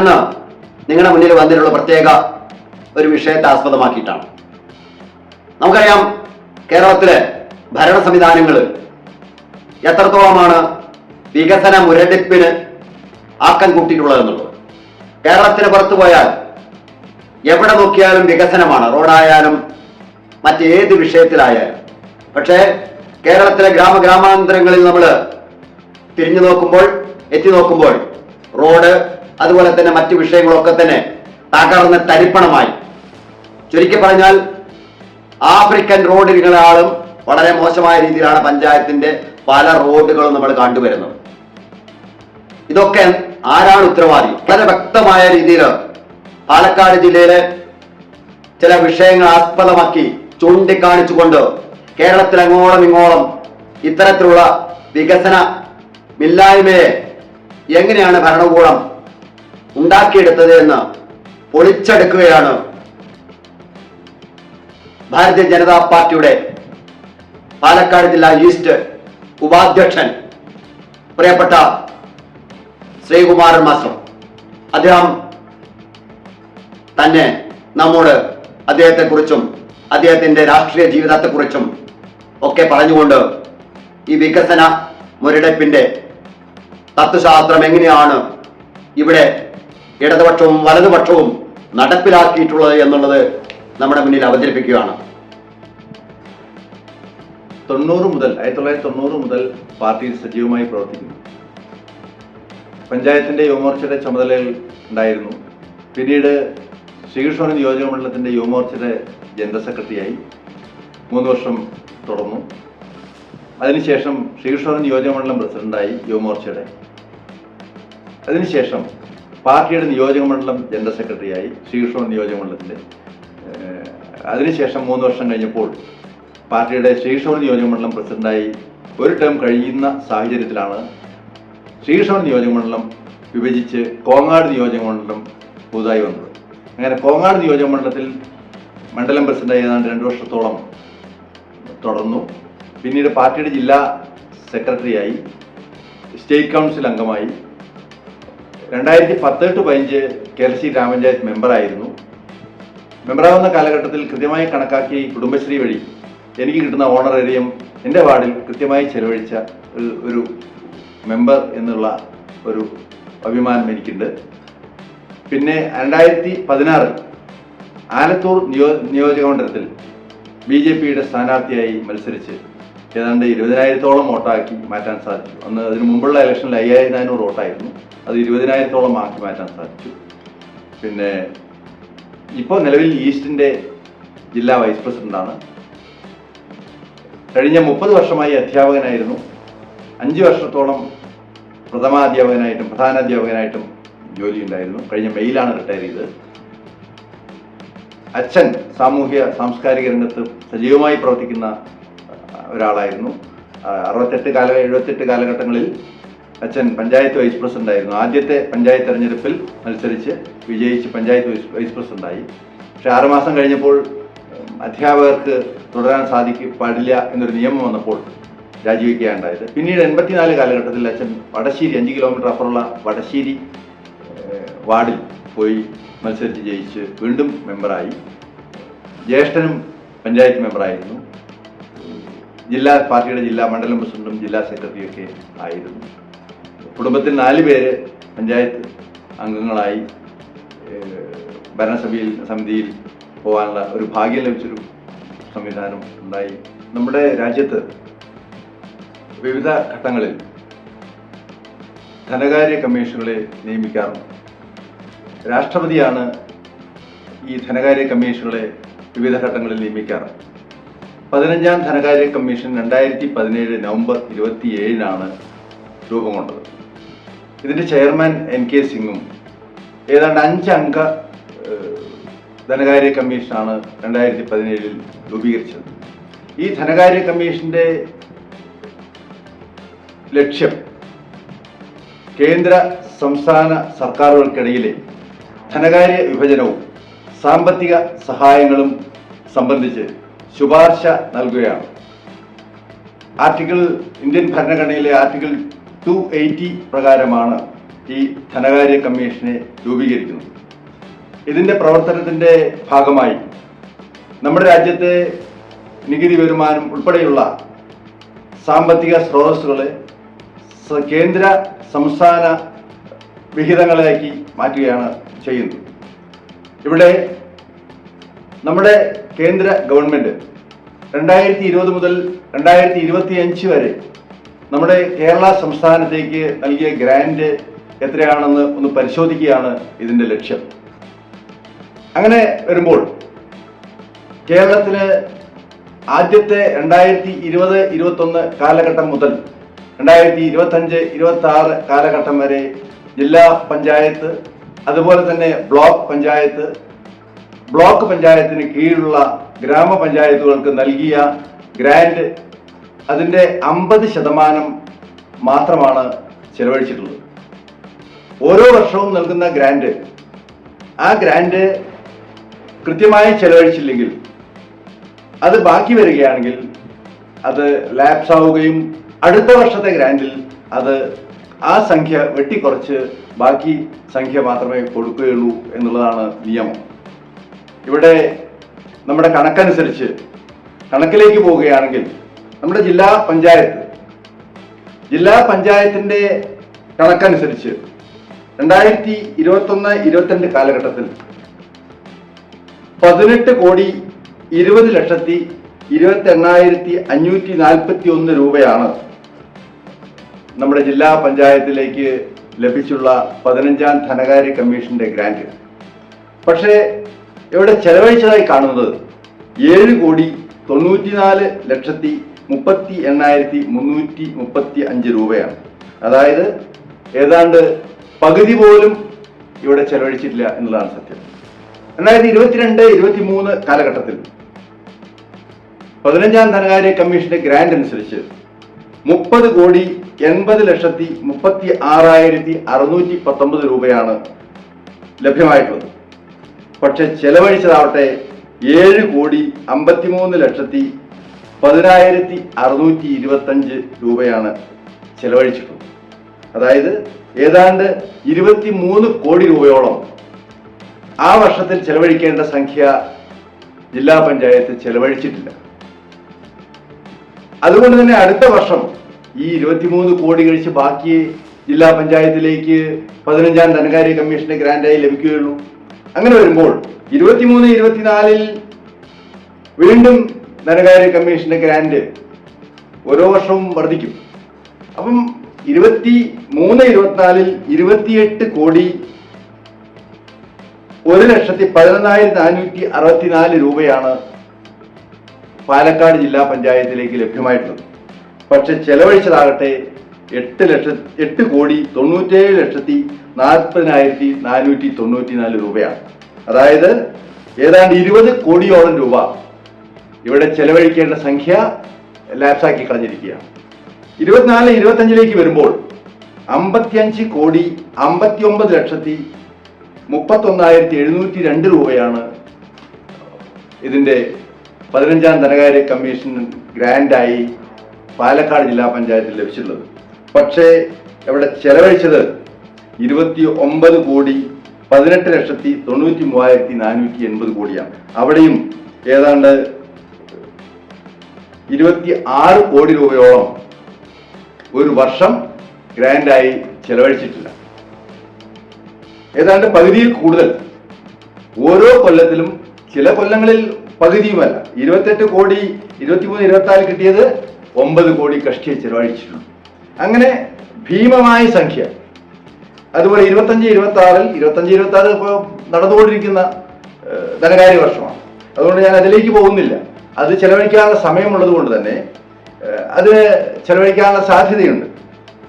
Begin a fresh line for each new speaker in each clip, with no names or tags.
ഞാനിന്ന് നിങ്ങളുടെ മുന്നിൽ വന്നിട്ടുള്ള പ്രത്യേക ഒരു വിഷയത്തെ ആസ്പദമാക്കിയിട്ടാണ്. നമുക്കറിയാം കേരളത്തിലെ ഭരണ സംവിധാനങ്ങൾ എത്രത്തോളമാണ് വികസന മുരടിപ്പിന് ആക്കം കൂട്ടിയിട്ടുള്ളതെന്നുള്ളത്. കേരളത്തിന് പുറത്തു പോയാൽ എവിടെ നോക്കിയാലും വികസനമാണ് റോഡായാലും മറ്റേത് വിഷയത്തിലായാലും. പക്ഷേ കേരളത്തിലെ ഗ്രാമ ഗ്രാമാന്തരങ്ങളിൽ നമ്മൾ തിരിഞ്ഞു നോക്കുമ്പോൾ എത്തി നോക്കുമ്പോൾ റോഡ് അതുപോലെ തന്നെ മറ്റു വിഷയങ്ങളൊക്കെ തന്നെ തകർന്ന് തരിപ്പണമായി. ചുരുക്കി പറഞ്ഞാൽ ആഫ്രിക്കൻ റോഡുകളാളും വളരെ മോശമായ രീതിയിലാണ് പഞ്ചായത്തിന്റെ പല റോഡുകളും നമ്മൾ കണ്ടുവരുന്നത്. ഇതൊക്കെ ആരാണ് ഉത്തരവാദി? വളരെ വ്യക്തമായ രീതിയിൽ പാലക്കാട് ജില്ലയിലെ ചില വിഷയങ്ങൾ ആസ്പദമാക്കി ചൂണ്ടിക്കാണിച്ചുകൊണ്ട് കേരളത്തിൽ അങ്ങോളം ഇങ്ങോളം ഇത്തരത്തിലുള്ള വികസന മില്ലായ്മയെ എങ്ങനെയാണ് ഭരണകൂടം ഉണ്ടാക്കിയെടുത്തത് എന്ന് പൊളിച്ചെടുക്കുകയാണ് ഭാരതീയ ജനതാ പാർട്ടിയുടെ പാലക്കാട് ജില്ലാ ഈസ്റ്റ് ഉപാധ്യക്ഷൻ പ്രിയപ്പെട്ട ശ്രീകുമാരൻ മാസം അദ്ദേഹം തന്നെ നമ്മോട് അദ്ദേഹത്തെക്കുറിച്ചും അദ്ദേഹത്തിന്റെ രാഷ്ട്രീയ ജീവിതത്തെക്കുറിച്ചും ഒക്കെ പറഞ്ഞുകൊണ്ട് ഈ വികസന മുരടിപ്പിന്റെ തത്വശാസ്ത്രം എങ്ങനെയാണ് ഇവിടെ ഇടതുപക്ഷവും വലതുപക്ഷവും നടപ്പിലാക്കിയിട്ടുള്ളത് എന്നുള്ളത് നമ്മുടെ മുന്നിൽ അവതരിപ്പിക്കുകയാണ്.
തൊണ്ണൂറ് മുതൽ ആയിരത്തി തൊള്ളായിരത്തി തൊണ്ണൂറ് മുതൽ പാർട്ടി സജീവമായി പ്രവർത്തിക്കുന്നു. പഞ്ചായത്തിന്റെ യുവമോർച്ചയുടെ ചുമതലയിൽ ഉണ്ടായിരുന്നു. പിന്നീട് ശ്രീകൃഷ്ണൻ നിയോജക മണ്ഡലത്തിന്റെ യുവമോർച്ചയുടെ ജനറൽ സെക്രട്ടറിയായി മൂന്ന് വർഷം തുടർന്നു. അതിനുശേഷം ശ്രീകൃഷ്ണൻ നിയോജക മണ്ഡലം പ്രസിഡന്റായി യുവമോർച്ചയുടെ. അതിനുശേഷം പാർട്ടിയുടെ നിയോജക മണ്ഡലം ജനറൽ സെക്രട്ടറിയായി ശ്രീകൃഷ്ണൻ നിയോജക മണ്ഡലത്തിന്റെ അതിനുശേഷം മൂന്ന് വർഷം കഴിഞ്ഞപ്പോൾ പാർട്ടിയുടെ ശ്രീകൃഷ്ണ നിയോജക മണ്ഡലം പ്രസിഡന്റായി ഒരു ടേം കഴിയുന്ന സാഹചര്യത്തിലാണ് ശ്രീകൃഷ്ണ നിയോജക മണ്ഡലം വിഭജിച്ച് കോങ്ങാട് നിയോജക മണ്ഡലം പുതുതായി വന്നത്. അങ്ങനെ കോങ്ങാട് നിയോജക മണ്ഡലത്തിൽ മണ്ഡലം പ്രസിഡന്റായി ഏതാണ്ട് രണ്ട് വർഷത്തോളം തുടർന്നു. പിന്നീട് പാർട്ടിയുടെ ജില്ലാ സെക്രട്ടറിയായി സ്റ്റേറ്റ് കൗൺസിൽ അംഗമായി രണ്ടായിരത്തി പത്തെട്ട് പതിനഞ്ച് കേരളശ്രീ ഗ്രാമപഞ്ചായത്ത് മെമ്പറായിരുന്നു. മെമ്പറാവുന്ന കാലഘട്ടത്തിൽ കൃത്യമായി കണക്കാക്കി കുടുംബശ്രീ വഴി എനിക്ക് കിട്ടുന്ന ഓണറേറിയം എന്റെ വാർഡിൽ കൃത്യമായി ചെലവഴിച്ച ഒരു ഒരു മെമ്പർ എന്നുള്ള ഒരു അഭിമാനം എനിക്കുണ്ട്. പിന്നെ രണ്ടായിരത്തി പതിനാറിൽ ആലത്തൂർ നിയോ നിയോജക മണ്ഡലത്തിൽ ബി ജെ പിയുടെ സ്ഥാനാർത്ഥിയായി മത്സരിച്ച് ഏതാണ്ട് ഇരുപതിനായിരത്തോളം വോട്ടാക്കി മാറ്റാൻ സാധിച്ചു. അന്ന് അതിന് മുമ്പുള്ള ഇലക്ഷനിൽ അയ്യായിരത്തി നാനൂറ് വോട്ടായിരുന്നു. അത് ഇരുപതിനായിരത്തോളം ആക്കി മാറ്റാൻ സാധിച്ചു. പിന്നെ ഇപ്പോൾ നിലവിൽ ഈസ്റ്റിന്റെ ജില്ലാ വൈസ് പ്രസിഡന്റാണ്. കഴിഞ്ഞ മുപ്പത് വർഷമായി അധ്യാപകനായിരുന്നു. അഞ്ച് വർഷത്തോളം പ്രഥമാധ്യാപകനായിട്ടും പ്രധാനാധ്യാപകനായിട്ടും ജോലി ഉണ്ടായിരുന്നു കഴിഞ്ഞ മെയ്യിലാണ് റിട്ടയർ ചെയ്തത്. അച്ഛൻ സാമൂഹ്യ സാംസ്കാരിക രംഗത്ത് സജീവമായി പ്രവർത്തിക്കുന്ന ഒരാളായിരുന്നു. അറുപത്തെട്ട് കാല എഴുപത്തെട്ട് കാലഘട്ടങ്ങളിൽ അച്ഛൻ പഞ്ചായത്ത് വൈസ് പ്രസിഡന്റ് ആയിരുന്നു ആദ്യത്തെ പഞ്ചായത്ത് തെരഞ്ഞെടുപ്പിൽ മത്സരിച്ച് വിജയിച്ച് പഞ്ചായത്ത് വൈസ് വൈസ് പ്രസിഡന്റായി. പക്ഷെ ആറുമാസം കഴിഞ്ഞപ്പോൾ അധ്യാപകർക്ക് തുടരാൻ സാധിക്കും പാടില്ല എന്നൊരു നിയമം വന്നപ്പോൾ രാജിവെക്കുകയുണ്ടായത്. പിന്നീട് എൺപത്തിനാല് കാലഘട്ടത്തിൽ അച്ഛൻ വടശ്ശേരി അഞ്ച് കിലോമീറ്റർ അപ്പുറമുള്ള വടശ്ശേരി വാർഡിൽ പോയി മത്സരിച്ച് ജയിച്ച് വീണ്ടും മെമ്പറായി. ജ്യേഷ്ഠനും പഞ്ചായത്ത് മെമ്പറായിരുന്നു. ജില്ലാ പാർട്ടിയുടെ ജില്ലാ മണ്ഡലം പ്രസിഡന്റും ജില്ലാ സെക്രട്ടറിയൊക്കെ ആയിരുന്നു. കുടുംബത്തിൽ നാല് പേര് പഞ്ചായത്ത് അംഗങ്ങളായി ഭരണസഭയിൽ സമിതിയിൽ പോകാനുള്ള ഒരു ഭാഗ്യം ലഭിച്ചൊരു സംവിധാനം ഉണ്ടായി. നമ്മുടെ രാജ്യത്ത് വിവിധ ഘട്ടങ്ങളിൽ ധനകാര്യ കമ്മീഷനുകളെ നിയമിക്കാറുണ്ട്. രാഷ്ട്രപതിയാണ് ഈ ധനകാര്യ കമ്മീഷനുകളെ വിവിധ ഘട്ടങ്ങളിൽ നിയമിക്കാറ്. പതിനഞ്ചാം ധനകാര്യ കമ്മീഷൻ രണ്ടായിരത്തി പതിനേഴ് നവംബർ ഇരുപത്തിയേഴിനാണ് രൂപം കൊണ്ടത് ഇതിന്റെ ചെയർമാൻ എൻ കെ സിംഗും ഏതാണ്ട് അഞ്ചംഗ ധനകാര്യ കമ്മീഷനാണ് രണ്ടായിരത്തി പതിനേഴിൽ രൂപീകരിച്ചത്. ഈ ധനകാര്യ കമ്മീഷന്റെ ലക്ഷ്യം കേന്ദ്ര സംസ്ഥാന സർക്കാരുകൾക്കിടയിലെ ധനകാര്യ വിഭജനവും സാമ്പത്തിക സഹായങ്ങളും സംബന്ധിച്ച് ശുപാർശ നൽകുകയാണ്. ആർട്ടിക്കിൾ ഇന്ത്യൻ ഭരണഘടനയിലെ ആർട്ടിക്കിൾ ടു എയ്റ്റി പ്രകാരമാണ് ഈ ധനകാര്യ കമ്മീഷനെ രൂപീകരിക്കുന്നത്. ഇതിന്റെ പ്രവർത്തനത്തിന്റെ ഭാഗമായി നമ്മുടെ രാജ്യത്തെ നികുതി വരുമാനം ഉൾപ്പെടെയുള്ള സാമ്പത്തിക സ്രോതസ്സുകളെ കേന്ദ്ര സംസ്ഥാന വിഹിതങ്ങളിലേക്ക് മാറ്റുകയാണ് ചെയ്യുന്നത്. ഇവിടെ നമ്മുടെ കേന്ദ്ര ഗവൺമെന്റ് രണ്ടായിരത്തി ഇരുപത് മുതൽ രണ്ടായിരത്തി ഇരുപത്തി അഞ്ച് വരെ നമ്മുടെ കേരള സംസ്ഥാനത്തേക്ക് നൽകിയ ഗ്രാൻഡ് എത്രയാണെന്ന് ഒന്ന് പരിശോധിക്കുകയാണ് ഇതിന്റെ ലക്ഷ്യം. അങ്ങനെ വരുമ്പോൾ കേരളത്തിന് ആദ്യത്തെ രണ്ടായിരത്തി ഇരുപത് ഇരുപത്തൊന്ന് കാലഘട്ടം മുതൽ രണ്ടായിരത്തി ഇരുപത്തഞ്ച് ഇരുപത്തി ആറ് കാലഘട്ടം വരെ ജില്ലാ പഞ്ചായത്ത് അതുപോലെ തന്നെ ബ്ലോക്ക് പഞ്ചായത്ത് ബ്ലോക്ക് പഞ്ചായത്തിന് കീഴിലുള്ള ഗ്രാമപഞ്ചായത്തുകൾക്ക് നൽകിയ ഗ്രാൻഡ് അതിന്റെ അമ്പത് ശതമാനം മാത്രമാണ് ചെലവഴിച്ചിട്ടുള്ളത്. ഓരോ വർഷവും നൽകുന്ന ഗ്രാൻഡ് ആ ഗ്രാൻഡ് കൃത്യമായി ചെലവഴിച്ചില്ലെങ്കിൽ അത് ബാക്കി വരികയാണെങ്കിൽ അത് ലാപ്സ് ആവുകയും അടുത്ത വർഷത്തെ ഗ്രാൻഡിൽ അത് ആ സംഖ്യ വെട്ടിക്കുറച്ച് ബാക്കി സംഖ്യ മാത്രമേ കൊടുക്കുകയുള്ളൂ എന്നുള്ളതാണ് നിയമം. ഇവിടെ നമ്മുടെ കണക്കനുസരിച്ച് കണക്കിലേക്ക് പോവുകയാണെങ്കിൽ നമ്മുടെ ജില്ലാ പഞ്ചായത്ത് ജില്ലാ പഞ്ചായത്തിന്റെ കണക്കനുസരിച്ച് രണ്ടായിരത്തി ഇരുപത്തൊന്ന് ഇരുപത്തിരണ്ട് കാലഘട്ടത്തിൽ പതിനെട്ട് കോടി ഇരുപത് ലക്ഷത്തി ഇരുപത്തി എണ്ണായിരത്തി അഞ്ഞൂറ്റി നാൽപ്പത്തി ഒന്ന് രൂപയാണ് നമ്മുടെ ജില്ലാ പഞ്ചായത്തിലേക്ക് ലഭിച്ചുള്ള പതിനഞ്ചാം ധനകാര്യ കമ്മീഷന്റെ ഗ്രാന്റ് പക്ഷേ ഇവിടെ ചെലവഴിച്ചതായി കാണുന്നത്? ഏഴ് കോടി തൊണ്ണൂറ്റിനാല് ലക്ഷത്തി മുപ്പത്തി എണ്ണായിരത്തി മുന്നൂറ്റി മുപ്പത്തി അഞ്ച് രൂപയാണ്. അതായത് ഏതാണ്ട് പകുതി പോലും ഇവിടെ ചെലവഴിച്ചിട്ടില്ല എന്നുള്ളതാണ് സത്യം. രണ്ടായിരത്തി ഇരുപത്തിരണ്ട് ഇരുപത്തി മൂന്ന് കാലഘട്ടത്തിൽ പതിനഞ്ചാം ധനകാര്യ കമ്മീഷന്റെ ഗ്രാന്റ് അനുസരിച്ച് മുപ്പത് കോടി എൺപത് ലക്ഷത്തി മുപ്പത്തി ആറായിരത്തി അറുന്നൂറ്റി പത്തൊമ്പത് രൂപയാണ് ലഭ്യമായിട്ടുള്ളത്. പക്ഷെ ചെലവഴിച്ചതാവട്ടെ ഏഴ് കോടി അമ്പത്തിമൂന്ന് ലക്ഷത്തി പതിനായിരത്തി അറുന്നൂറ്റി ഇരുപത്തഞ്ച് രൂപയാണ് ചെലവഴിച്ചിട്ടുള്ളത്. അതായത് ഏതാണ്ട് ഇരുപത്തി മൂന്ന് കോടി രൂപയോളം ആ വർഷത്തിൽ ചെലവഴിക്കേണ്ട സംഖ്യ ജില്ലാ പഞ്ചായത്ത് ചെലവഴിച്ചിട്ടില്ല. അതുകൊണ്ട് തന്നെ അടുത്ത വർഷം ഈ ഇരുപത്തിമൂന്ന് കോടി കഴിച്ച് ബാക്കി ജില്ലാ പഞ്ചായത്തിലേക്ക് പതിനഞ്ചാം ധനകാര്യ കമ്മീഷന്റെ ഗ്രാൻഡായി ലഭിക്കുകയുള്ളൂ. അങ്ങനെ വരുമ്പോൾ ഇരുപത്തിമൂന്ന് ഇരുപത്തിനാലിൽ വീണ്ടും ധനകാര്യ കമ്മീഷന്റെ ഗ്രാന്റ് ഓരോ വർഷവും വർദ്ധിക്കും. അപ്പം ഇരുപത്തി മൂന്ന് ഇരുപത്തിനാലിൽ ഇരുപത്തിയെട്ട് കോടി ഒരു ലക്ഷത്തി പതിനൊന്നായിരത്തി നാനൂറ്റി അറുപത്തിനാല് രൂപയാണ് പാലക്കാട് ജില്ലാ പഞ്ചായത്തിലേക്ക് ലഭ്യമായിട്ടുള്ളത്. പക്ഷെ ചെലവഴിച്ചതാകട്ടെ എട്ട് ലക്ഷ എട്ട് കോടി തൊണ്ണൂറ്റേഴ് ലക്ഷത്തി നാൽപ്പതിനായിരത്തി നാനൂറ്റി തൊണ്ണൂറ്റി നാല് രൂപയാണ്. അതായത് ഏതാണ്ട് ഇരുപത് കോടിയോളം രൂപ ഇവിടെ ചെലവഴിക്കേണ്ട സംഖ്യ ലാപ്സാക്കി കളഞ്ഞിരിക്കുകയാണ്. ഇരുപത്തിനാല് ഇരുപത്തഞ്ചിലേക്ക് വരുമ്പോൾ അമ്പത്തിയഞ്ച് കോടി അമ്പത്തി ഒമ്പത് ലക്ഷത്തി മുപ്പത്തൊന്നായിരത്തി എഴുന്നൂറ്റി രണ്ട് രൂപയാണ് ഇതിന്റെ പതിനഞ്ചാം ധനകാര്യ കമ്മീഷൻ ഗ്രാൻഡായി പാലക്കാട് ജില്ലാ പഞ്ചായത്തിൽ ലഭിച്ചിട്ടുള്ളത്. പക്ഷേ ഇവിടെ ചെലവഴിച്ചത് ഇരുപത്തി ഒമ്പത് കോടി പതിനെട്ട് ലക്ഷത്തി തൊണ്ണൂറ്റി മൂവായിരത്തി നാനൂറ്റി എൺപത് കോടിയാണ്. അവിടെയും ഏതാണ്ട് ഇരുപത്തി ആറ് കോടി രൂപയോളം ഒരു വർഷം ഗ്രാൻഡായി ചെലവഴിച്ചിട്ടില്ല. ഏതാണ്ട് പകുതിയിൽ കൂടുതൽ. ഓരോ കൊല്ലത്തിലും ചില കൊല്ലങ്ങളിൽ പകുതിയുമല്ല. ഇരുപത്തെട്ട് കോടി ഇരുപത്തിമൂന്ന് ഇരുപത്തിനാല് കിട്ടിയത് ഒമ്പത് കോടി കഷ്ടിയെ ചെലവഴിച്ചിട്ടുണ്ട്. അങ്ങനെ ഭീമമായ സംഖ്യ അതുപോലെ ഇരുപത്തഞ്ച് ഇരുപത്തി ആറിൽ ഇരുപത്തഞ്ച് ഇരുപത്തി ആറ് ഇപ്പോൾ നടന്നുകൊണ്ടിരിക്കുന്ന ധനകാര്യ വർഷമാണ് അതുകൊണ്ട് ഞാൻ അതിലേക്ക് പോകുന്നില്ല. അത് ചെലവഴിക്കാനുള്ള സമയമുള്ളത് കൊണ്ട് തന്നെ അത് ചെലവഴിക്കാനുള്ള സാധ്യതയുണ്ട്.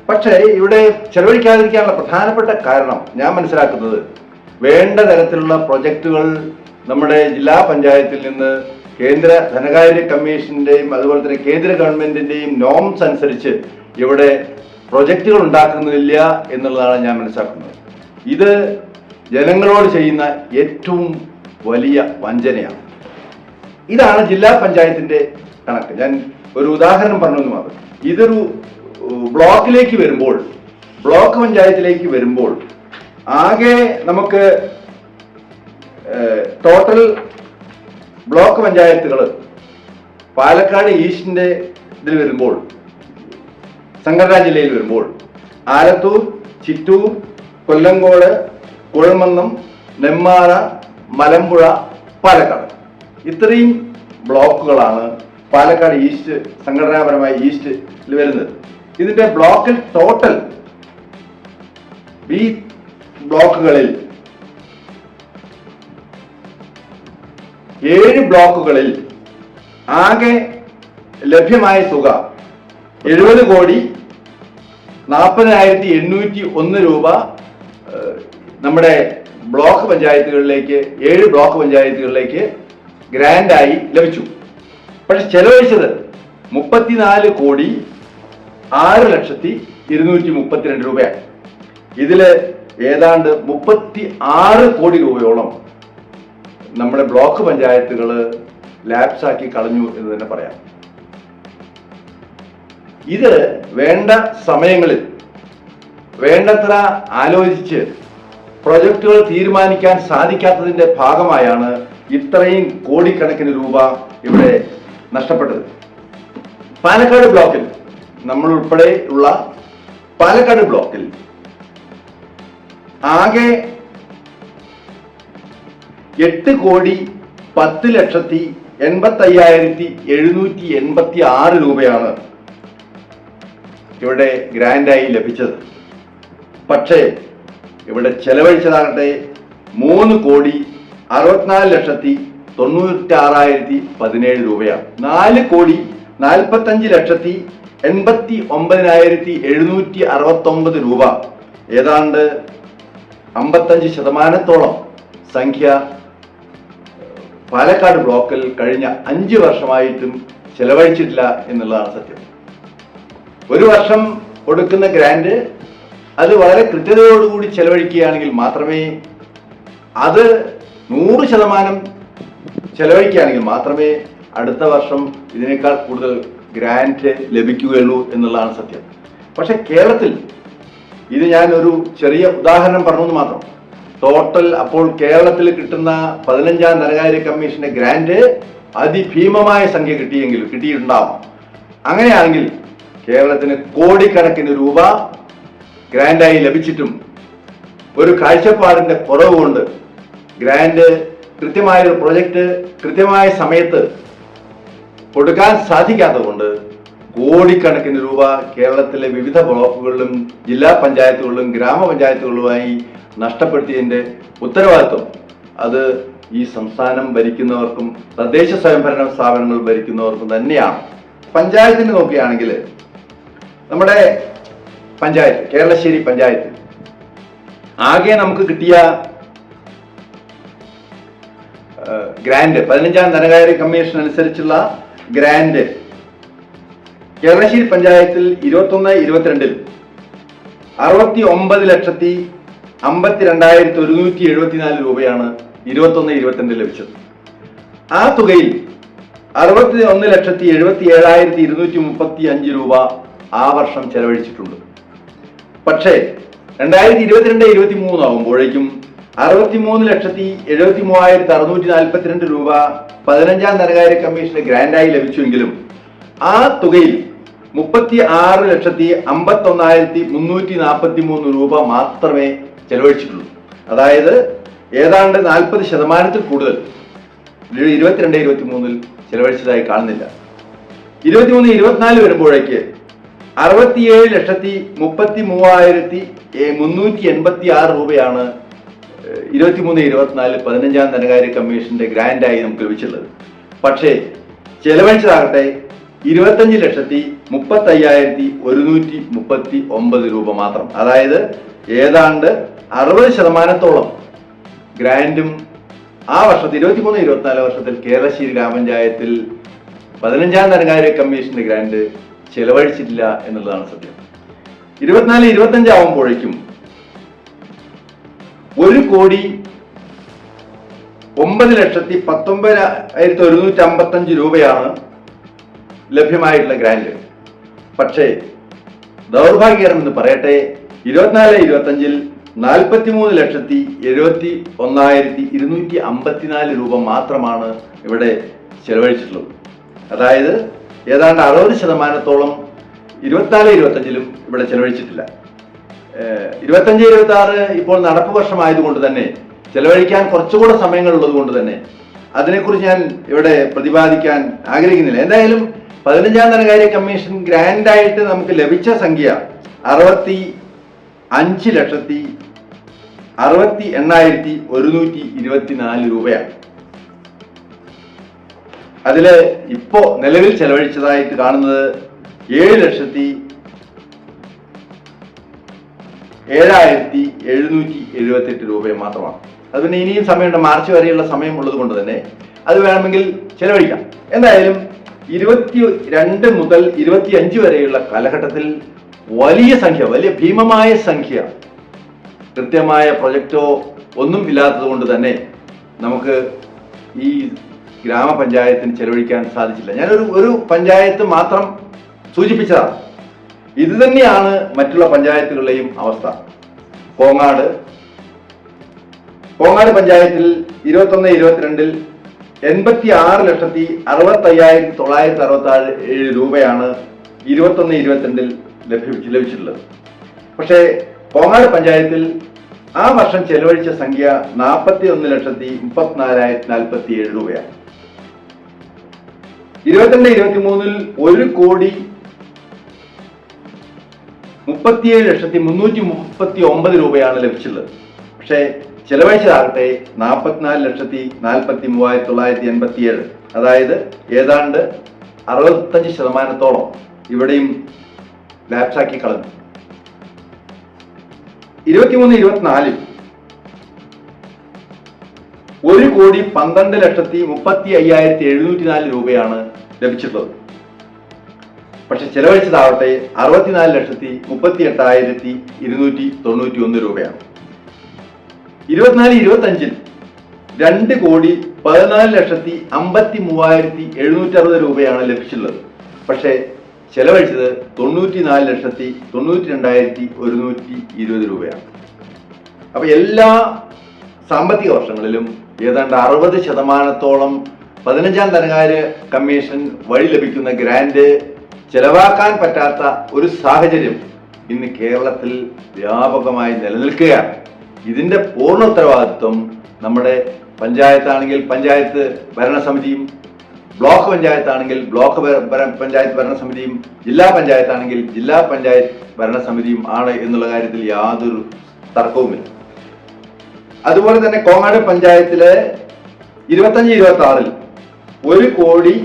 പക്ഷേ ഇവിടെ ചെലവഴിക്കാതിരിക്കാനുള്ള പ്രധാനപ്പെട്ട കാരണം ഞാൻ മനസ്സിലാക്കുന്നത് വേണ്ട തരത്തിലുള്ള പ്രൊജക്റ്റുകൾ നമ്മുടെ ജില്ലാ പഞ്ചായത്തിൽ നിന്ന് കേന്ദ്ര ധനകാര്യ കമ്മീഷന്റെയും അതുപോലെ തന്നെ കേന്ദ്ര ഗവൺമെന്റിന്റെയും നോംസ് അനുസരിച്ച് ഇവിടെ പ്രൊജക്റ്റുകൾ ഉണ്ടാക്കുന്നില്ല എന്നുള്ളതാണ് ഞാൻ മനസ്സിലാക്കുന്നത്. ഇത് ജനങ്ങളോട് ചെയ്യുന്ന ഏറ്റവും വലിയ വഞ്ചനയാണ്. ഇതാണ് ജില്ലാ പഞ്ചായത്തിന്റെ കണക്ക്. ഞാൻ ഒരു ഉദാഹരണം പറഞ്ഞു എന്ന് മാത്രം. ഇതൊരു ബ്ലോക്കിലേക്ക് വരുമ്പോൾ ബ്ലോക്ക് പഞ്ചായത്തിലേക്ക് വരുമ്പോൾ ആകെ നമുക്ക് ടോട്ടൽ ബ്ലോക്ക് പഞ്ചായത്തുകൾ പാലക്കാട് ഈസ്റ്റിന്റെ ഇതിൽ വരുമ്പോൾ സംഘടനാ ജില്ലയിൽ വരുമ്പോൾ ആലത്തൂർ ചിറ്റൂർ കൊല്ലങ്കോട് കുഴമന്നം നെമ്മാറ മലമ്പുഴ പാലക്കാട്. ഇത്രയും ബ്ലോക്കുകളാണ് പാലക്കാട് ഈസ്റ്റ് സംഘടനാപരമായ ഈസ്റ്റിൽ വരുന്നത്. ഇതിന്റെ ബ്ലോക്കിൽ ടോട്ടൽ ബി ബ്ലോക്കുകളിൽ ഏഴ് ബ്ലോക്കുകളിൽ ആകെ ലഭ്യമായ തുക എഴുപത് കോടി നാൽപ്പതിനായിരത്തി എണ്ണൂറ്റി ഒന്ന് രൂപ നമ്മുടെ ബ്ലോക്ക് പഞ്ചായത്തുകളിലേക്ക് ഏഴ് ബ്ലോക്ക് പഞ്ചായത്തുകളിലേക്ക് ഗ്രാൻഡായി ലഭിച്ചു. പക്ഷെ ചെലവഴിച്ചത് മുപ്പത്തിനാല് കോടി ആറ് ലക്ഷത്തി ഇരുന്നൂറ്റി മുപ്പത്തിരണ്ട് രൂപയാണ്. ഇതിൽ ഏതാണ്ട് മുപ്പത്തി ആറ് കോടി രൂപയോളം നമ്മുടെ ബ്ലോക്ക് പഞ്ചായത്തുകൾ ലാപ്സാക്കി കളഞ്ഞു എന്ന് തന്നെ പറയാം. ഇത് വേണ്ട സമയങ്ങളിൽ വേണ്ടത്ര ആലോചിച്ച് പ്രൊജക്ടുകൾ തീരുമാനിക്കാൻ സാധിക്കാത്തതിന്റെ ഭാഗമായാണ് ഇത്രയും കോടിക്കണക്കിന് രൂപ ഇവിടെ നഷ്ടപ്പെട്ടത്. പാലക്കാട് ബ്ലോക്കിൽ നമ്മൾ ഉൾപ്പെടെ ഉള്ള പാലക്കാട് ബ്ലോക്കിൽ ആകെ എട്ട് കോടി പത്ത് ലക്ഷത്തി എൺപത്തി അയ്യായിരത്തി എഴുന്നൂറ്റി എൺപത്തി ആറ് രൂപയാണ് ഇവിടെ ഗ്രാൻഡായി ലഭിച്ചത്. പക്ഷേ ഇവിടെ ചെലവഴിച്ചതാകട്ടെ മൂന്ന് കോടി അറുപത്തിനാല് ലക്ഷത്തി തൊണ്ണൂറ്റാറായിരത്തി പതിനേഴ് രൂപയാണ്. നാല് കോടി നാൽപ്പത്തഞ്ച് ലക്ഷത്തി എൺപത്തി ഒമ്പതിനായിരത്തി എഴുന്നൂറ്റി അറുപത്തൊമ്പത് രൂപ. ഏതാണ്ട് അമ്പത്തഞ്ച് ശതമാനത്തോളം സംഖ്യ പാലക്കാട് ബ്ലോക്കിൽ കഴിഞ്ഞ അഞ്ച് വർഷമായിട്ടും ചെലവഴിച്ചിട്ടില്ല എന്നുള്ളതാണ് സത്യം. ഒരു വർഷം കൊടുക്കുന്ന ഗ്രാൻഡ് അത് വളരെ കൃത്യതയോടുകൂടി ചെലവഴിക്കുകയാണെങ്കിൽ മാത്രമേ അത് നൂറ് ശതമാനം ചെലവഴിക്കുകയാണെങ്കിൽ മാത്രമേ അടുത്ത വർഷം ഇതിനേക്കാൾ കൂടുതൽ ഗ്രാൻഡ് ലഭിക്കുകയുള്ളൂ എന്നുള്ളതാണ് സത്യം. പക്ഷെ കേരളത്തിൽ ഇത് ഞാൻ ഒരു ചെറിയ ഉദാഹരണം പറഞ്ഞെന്ന് മാത്രം. ടോട്ടൽ അപ്പോൾ കേരളത്തിൽ കിട്ടുന്ന പതിനഞ്ചാം ധനകാര്യ കമ്മീഷന്റെ ഗ്രാൻഡ് അതിഭീമമായ സംഖ്യ കിട്ടിയെങ്കിലും കിട്ടിയിട്ടുണ്ടാവാം. അങ്ങനെയാണെങ്കിൽ കേരളത്തിന് കോടിക്കണക്കിന് രൂപ ഗ്രാൻഡായി ലഭിച്ചിട്ടും ഒരു കാഴ്ചപ്പാടിന്റെ കുറവ് കൊണ്ട് ഗ്രാൻഡ് കൃത്യമായ ഒരു പ്രൊജക്ട് കൃത്യമായ സമയത്ത് കൊടുക്കാൻ സാധിക്കാത്തതുകൊണ്ട് കോടിക്കണക്കിന് രൂപ കേരളത്തിലെ വിവിധ ബ്ലോക്കുകളിലും ജില്ലാ പഞ്ചായത്തുകളിലും ഗ്രാമപഞ്ചായത്തുകളുമായി നഷ്ടപ്പെടുത്തിയതിന്റെ ഉത്തരവാദിത്വം. അത് ഈ സംസ്ഥാനം ഭരിക്കുന്നവർക്കും തദ്ദേശ സ്വയംഭരണ സ്ഥാപനങ്ങൾ ഭരിക്കുന്നവർക്കും തന്നെയാണ്. പഞ്ചായത്തിന് നോക്കുകയാണെങ്കിൽ നമ്മുടെ പഞ്ചായത്ത് കേരളശ്ശേരി പഞ്ചായത്ത്. ആകെ നമുക്ക് കിട്ടിയ ഗ്രാൻഡ് പതിനഞ്ചാം ധനകാര്യ കമ്മീഷൻ അനുസരിച്ചുള്ള ഗ്രാൻഡ്. കേരളശ്ശേരി പഞ്ചായത്തിൽ ഇരുപത്തൊന്ന് ഇരുപത്തിരണ്ടിൽ അറുപത്തി ഒമ്പത് ലക്ഷത്തി അമ്പത്തി രണ്ടായിരത്തി ഒരുന്നൂറ്റി എഴുപത്തിനാല് രൂപയാണ് ഇരുപത്തൊന്ന് ഇരുപത്തിരണ്ടിൽ ലഭിച്ചത്. ആ തുകയിൽ അറുപത്തി ഒന്ന് ലക്ഷത്തി എഴുപത്തി ഏഴായിരത്തി ഇരുന്നൂറ്റി മുപ്പത്തി അഞ്ച് രൂപ ആ വർഷം ചെലവഴിച്ചിട്ടുണ്ട്. പക്ഷേ രണ്ടായിരത്തി ഇരുപത്തിരണ്ട് ഇരുപത്തി മൂന്ന് ആകുമ്പോഴേക്കും അറുപത്തി മൂന്ന് ലക്ഷത്തി എഴുപത്തി മൂവായിരത്തി അറുന്നൂറ്റി നാൽപ്പത്തിരണ്ട് രൂപ പതിനഞ്ചാം ധനകാര്യ കമ്മീഷന് ഗ്രാൻഡായി ലഭിച്ചുവെങ്കിലും ആ തുകയിൽ മുപ്പത്തി ആറ് ലക്ഷത്തി അമ്പത്തി ഒന്നായിരത്തി മുന്നൂറ്റി നാൽപ്പത്തി മൂന്ന് രൂപ മാത്രമേ ചെലവഴിച്ചിട്ടുള്ളൂ. അതായത് ഏതാണ്ട് നാൽപ്പത് ശതമാനത്തിൽ കൂടുതൽ. ഇരുപത്തിരണ്ട് ഇരുപത്തി മൂന്നിൽ ചെലവഴിച്ചതായി കാണുന്നില്ല. ഇരുപത്തിമൂന്ന് ഇരുപത്തിനാല് വരുമ്പോഴേക്ക് അറുപത്തിയേഴ് ലക്ഷത്തി മുപ്പത്തി മൂവായിരത്തി മുന്നൂറ്റി എൺപത്തി ആറ് രൂപയാണ് ഇരുപത്തി ഇരുപത്തിമൂന്ന് ഇരുപത്തിനാല് പതിനഞ്ചാം ധനകാര്യ കമ്മീഷന്റെ ഗ്രാൻഡായി നമുക്ക് ലഭിച്ചുള്ളത് പക്ഷേ ചെലവഴിച്ചതാകട്ടെ ഇരുപത്തഞ്ച് ലക്ഷത്തി മുപ്പത്തി അയ്യായിരത്തി ഒരുന്നൂറ്റി മുപ്പത്തി ഒമ്പത് രൂപ മാത്രം. അതായത് ഏതാണ്ട് അറുപത് ശതമാനത്തോളം ഗ്രാൻഡും ആ വർഷത്തിൽ ഇരുപത്തിമൂന്ന് ഇരുപത്തിനാല് വർഷത്തിൽ കേരളശ്ശേരി ഗ്രാമപഞ്ചായത്തിൽ പതിനഞ്ചാം ധനകാര്യ കമ്മീഷന്റെ ഗ്രാന്റ് ചെലവഴിച്ചിട്ടില്ല എന്നുള്ളതാണ് സത്യം. ഇരുപത്തിനാല് ഇരുപത്തഞ്ച് ആവുമ്പോഴേക്കും ഒരു കോടി ഒമ്പത് ലക്ഷത്തി പത്തൊമ്പതിനായിരത്തി ഒരുന്നൂറ്റി അമ്പത്തഞ്ച് രൂപയാണ് ലഭ്യമായിട്ടുള്ള ഗ്രാൻഡ് പക്ഷേ ദൗർഭാഗ്യകരം എന്ന് പറയട്ടെ ഇരുപത്തിനാല് ഇരുപത്തഞ്ചിൽ നാൽപ്പത്തിമൂന്ന് ലക്ഷത്തി എഴുപത്തി ഒന്നായിരത്തി ഇരുന്നൂറ്റി അമ്പത്തിനാല് രൂപ മാത്രമാണ് ഇവിടെ ചെലവഴിച്ചിട്ടുള്ളത്. അതായത് ഏതാണ്ട് അറുപത് ശതമാനത്തോളം ഇരുപത്തിനാല് ഇരുപത്തഞ്ചിലും ഇവിടെ ചെലവഴിച്ചിട്ടില്ല. ഇരുപത്തഞ്ച് ഇരുപത്തി ആറ് ഇപ്പോൾ നടപ്പ് വർഷമായതുകൊണ്ട് തന്നെ ചെലവഴിക്കാൻ കുറച്ചുകൂടെ സമയങ്ങളുള്ളത് കൊണ്ട് തന്നെ അതിനെക്കുറിച്ച് ഞാൻ ഇവിടെ പ്രതിപാദിക്കാൻ ആഗ്രഹിക്കുന്നില്ല. എന്തായാലും പതിനഞ്ചാം ധനകാര്യ കമ്മീഷൻ ഗ്രാൻഡായിട്ട് നമുക്ക് ലഭിച്ച സംഖ്യ അറുപത്തി അഞ്ച് ലക്ഷത്തി അറുപത്തി എണ്ണായിരത്തി ഒരുന്നൂറ്റി ഇരുപത്തിനാല് രൂപയാണ്. അതിൽ ഇപ്പോൾ നിലവിൽ ചെലവഴിച്ചതായിട്ട് കാണുന്നത് ഏഴ് ലക്ഷത്തി ഏഴായിരത്തി എഴുന്നൂറ്റി എഴുപത്തെട്ട് രൂപ മാത്രമാണ്. അത് പിന്നെ ഇനിയും സമയമുണ്ട്. മാർച്ച് വരെയുള്ള സമയം ഉള്ളത് കൊണ്ട് തന്നെ അത് വേണമെങ്കിൽ ചെലവഴിക്കാം. എന്തായാലും ഇരുപത്തി രണ്ട് മുതൽ ഇരുപത്തി അഞ്ച് വരെയുള്ള കാലഘട്ടത്തിൽ വലിയ സംഖ്യ വലിയ ഭീമമായ സംഖ്യ കൃത്യമായ പ്രൊജക്റ്റോ ഒന്നും ഇല്ലാത്തത് കൊണ്ട് തന്നെ നമുക്ക് ഈ ഗ്രാമപഞ്ചായത്തിന് ചെലവഴിക്കാൻ സാധിച്ചില്ല. ഞാനൊരു ഒരു പഞ്ചായത്ത് മാത്രം സൂചിപ്പിച്ചതാണ് ഇത് തന്നെയാണ് മറ്റുള്ള പഞ്ചായത്തുകളുടെയും അവസ്ഥ. കോങ്ങാട്. കോങ്ങാട് പഞ്ചായത്തിൽ ഇരുപത്തൊന്ന് ഇരുപത്തിരണ്ടിൽ എൺപത്തി ആറ് ലക്ഷത്തി അറുപത്തി അയ്യായിരത്തി തൊള്ളായിരത്തി അറുപത്തി ഏഴ് രൂപയാണ് ഇരുപത്തൊന്ന് ഇരുപത്തിരണ്ടിൽ ലഭിച്ചു ലഭിച്ചിട്ടുള്ളത്. പക്ഷേ കോങ്ങാട് പഞ്ചായത്തിൽ ആ വർഷം ചെലവഴിച്ച സംഖ്യ നാൽപ്പത്തി ഒന്ന് ലക്ഷത്തി മുപ്പത്തിനാലായിരത്തി നാൽപ്പത്തി ഏഴ് രൂപയാണ്. ഇരുപത്തിരണ്ട് ഇരുപത്തി മൂന്നിൽ ഒരു കോടി മുപ്പത്തിയേഴ് ലക്ഷത്തി മുന്നൂറ്റി മുപ്പത്തി ഒമ്പത് രൂപയാണ് ലഭിച്ചുള്ളത് പക്ഷേ ചെലവഴിച്ചതാകട്ടെ നാൽപ്പത്തിനാല് ലക്ഷത്തി നാൽപ്പത്തി മൂവായിരത്തി തൊള്ളായിരത്തി എൺപത്തി ഏഴ് അതായത് ഏതാണ്ട് അറുപത്തഞ്ച് ശതമാനത്തോളം ഇവിടെയും ലാപ്സാക്കി കളഞ്ഞു. ഇരുപത്തിമൂന്ന് ഇരുപത്തിനാലിൽ ഒരു കോടി പന്ത്രണ്ട് ലക്ഷത്തി മുപ്പത്തി അയ്യായിരത്തി എഴുന്നൂറ്റി നാല് രൂപയാണ് ലഭിച്ചിട്ടുള്ളത്. പക്ഷെ ചെലവഴിച്ചതാവട്ടെ അറുപത്തിനാല് ലക്ഷത്തി മുപ്പത്തി എട്ടായിരത്തി ഇരുന്നൂറ്റി തൊണ്ണൂറ്റി ഒന്ന് രൂപയാണ്. ഇരുപത്തിനാല് ഇരുപത്തി അഞ്ചിൽ രണ്ട് കോടി പതിനാല് ലക്ഷത്തി അമ്പത്തി മൂവായിരത്തി എഴുന്നൂറ്റി അറുപത് രൂപയാണ് ലഭിച്ചിട്ടുള്ളത്. പക്ഷേ ചെലവഴിച്ചത് തൊണ്ണൂറ്റി നാല് ലക്ഷത്തി തൊണ്ണൂറ്റി രണ്ടായിരത്തി ഒരുന്നൂറ്റി ഇരുപത് രൂപയാണ്. അപ്പൊ എല്ലാ സാമ്പത്തിക വർഷങ്ങളിലും ഏതാണ്ട് അറുപത് ശതമാനത്തോളം പതിനഞ്ചാം ധനകാര്യ കമ്മീഷൻ വഴി ലഭിക്കുന്ന ഗ്രാന്റ് ചെലവാക്കാൻ പറ്റാത്ത ഒരു സാഹചര്യം ഇന്ന് കേരളത്തിൽ വ്യാപകമായി നിലനിൽക്കുകയാണ്. ഇതിന്റെ പൂർണ ഉത്തരവാദിത്വം നമ്മുടെ പഞ്ചായത്താണെങ്കിൽ പഞ്ചായത്ത് ഭരണസമിതിയും ബ്ലോക്ക് പഞ്ചായത്താണെങ്കിൽ ബ്ലോക്ക് പഞ്ചായത്ത് ഭരണസമിതിയും ജില്ലാ പഞ്ചായത്താണെങ്കിൽ ജില്ലാ പഞ്ചായത്ത് ഭരണസമിതിയും ആണ് എന്നുള്ള കാര്യത്തിൽ യാതൊരു തർക്കവുമില്ല. അതുപോലെ തന്നെ കോങ്ങാട് പഞ്ചായത്തിലെ ഇരുപത്തഞ്ച് ഇരുപത്തി ആറിൽ ഒരു കോടി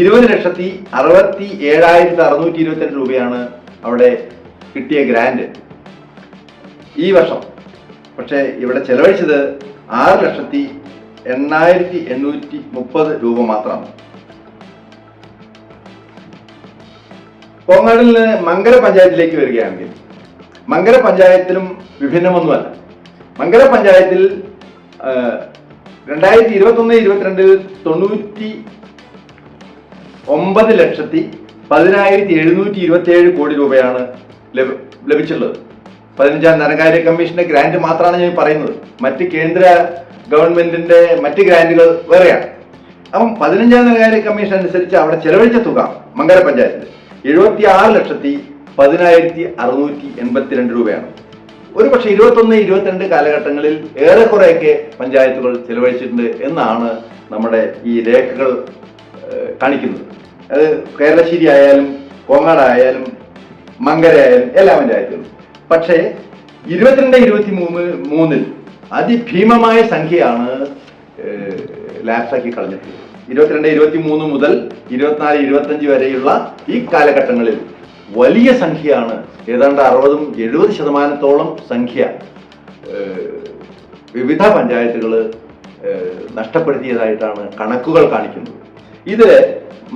ഇരുപത് ലക്ഷത്തി അറുപത്തി ഏഴായിരത്തി അറുന്നൂറ്റി ഇരുപത്തിരണ്ട് രൂപയാണ് അവിടെ കിട്ടിയ ഗ്രാൻഡ് ഈ വർഷം. പക്ഷേ ഇവിടെ ചെലവഴിച്ചത് ആറ് ലക്ഷത്തി എണ്ണായിരത്തി എണ്ണൂറ്റി മുപ്പത് രൂപ മാത്രമാണ്. കോങ്ങാടിൽ നിന്ന് മങ്കര പഞ്ചായത്തിലേക്ക് വരികയാണെങ്കിൽ മങ്കര പഞ്ചായത്തിലും വിഭിന്നമൊന്നുമല്ല. മങ്കര പഞ്ചായത്തിൽ രണ്ടായിരത്തി ഇരുപത്തൊന്ന് ഇരുപത്തിരണ്ടിൽ തൊണ്ണൂറ്റി ഒമ്പത് ലക്ഷത്തി പതിനായിരത്തി എഴുന്നൂറ്റി ഇരുപത്തി ഏഴ് കോടി രൂപയാണ് ലഭിച്ചിട്ടുള്ളത്. പതിനഞ്ചാം ധനകാര്യ കമ്മീഷന്റെ ഗ്രാന്റ് മാത്രമാണ് ഞാൻ പറയുന്നത്. മറ്റ് കേന്ദ്ര ഗവൺമെന്റിന്റെ മറ്റ് ഗ്രാന്റുകൾ വേറെയാണ്. അപ്പം പതിനഞ്ചാം ധനകാര്യ കമ്മീഷൻ അനുസരിച്ച് അവിടെ ചെലവഴിച്ച തുക മംഗല പഞ്ചായത്തിൽ എഴുപത്തി ആറ് ലക്ഷത്തി പതിനായിരത്തി അറുന്നൂറ്റി എൺപത്തിരണ്ട് രൂപയാണ്. ഒരു പക്ഷേ ഇരുപത്തൊന്ന് ഇരുപത്തിരണ്ട് കാലഘട്ടങ്ങളിൽ ഏറെക്കുറെയൊക്കെ പഞ്ചായത്തുകൾ ചെലവഴിച്ചിട്ടുണ്ട് എന്നാണ് നമ്മുടെ ഈ രേഖകൾ കാണിക്കുന്നത്. അത് കേരളശ്ശേരി ആയാലും കോങ്ങാടായാലും മങ്കര ആയാലും എല്ലാ പഞ്ചായത്തുകളും പക്ഷേ ഇരുപത്തിരണ്ട് ഇരുപത്തി മൂന്ന് മൂന്നിൽ അതിഭീമമായ സംഖ്യയാണ് ലാപ്സാക്കി കളഞ്ഞിട്ടുള്ളത്. ഇരുപത്തിരണ്ട് ഇരുപത്തി മൂന്ന് മുതൽ ഇരുപത്തിനാല് ഇരുപത്തഞ്ച് വരെയുള്ള ഈ കാലഘട്ടങ്ങളിൽ വലിയ സംഖ്യയാണ്. ഏതാണ്ട് അറുപതും എഴുപത് ശതമാനത്തോളം സംഖ്യ വിവിധ പഞ്ചായത്തുകൾ നഷ്ടപ്പെടുത്തിയതായിട്ടാണ് കണക്കുകൾ കാണിക്കുന്നത്. ഇത്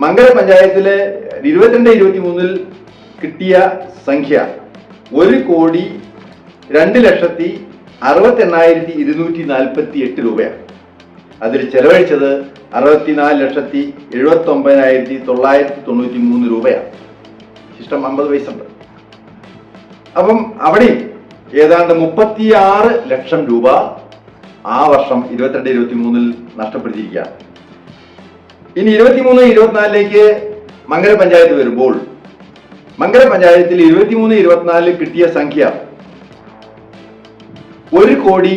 മംഗല പഞ്ചായത്തിലെ ഇരുപത്തിരണ്ട് ഇരുപത്തി മൂന്നിൽ കിട്ടിയ സംഖ്യ ഒരു കോടി രണ്ട് ലക്ഷത്തി അറുപത്തി എണ്ണായിരത്തി ഇരുന്നൂറ്റി നാൽപ്പത്തി എട്ട് രൂപയാണ്. അതിൽ ചെലവഴിച്ചത് അറുപത്തിനാല് ലക്ഷത്തി എഴുപത്തി ഒമ്പതിനായിരത്തി തൊള്ളായിരത്തി തൊണ്ണൂറ്റി മൂന്ന് രൂപയാണ്. ശിഷ്ടം അമ്പത് പൈസ ഉണ്ട് അപ്പം അവിടെ ഏതാണ്ട് മുപ്പത്തിയാറ് ലക്ഷം രൂപ ആ വർഷം ഇരുപത്തിരണ്ട് ഇരുപത്തി മൂന്നിൽ നഷ്ടപ്പെടുത്തിയിരിക്കുകയാണ്. ഇനി ഇരുപത്തിമൂന്ന് ഇരുപത്തിനാലിലേക്ക് മംഗല പഞ്ചായത്ത് വരുമ്പോൾ മങ്കര പഞ്ചായത്തിൽ ഇരുപത്തിമൂന്ന് ഇരുപത്തിനാലിൽ കിട്ടിയ സംഖ്യ ഒരു കോടി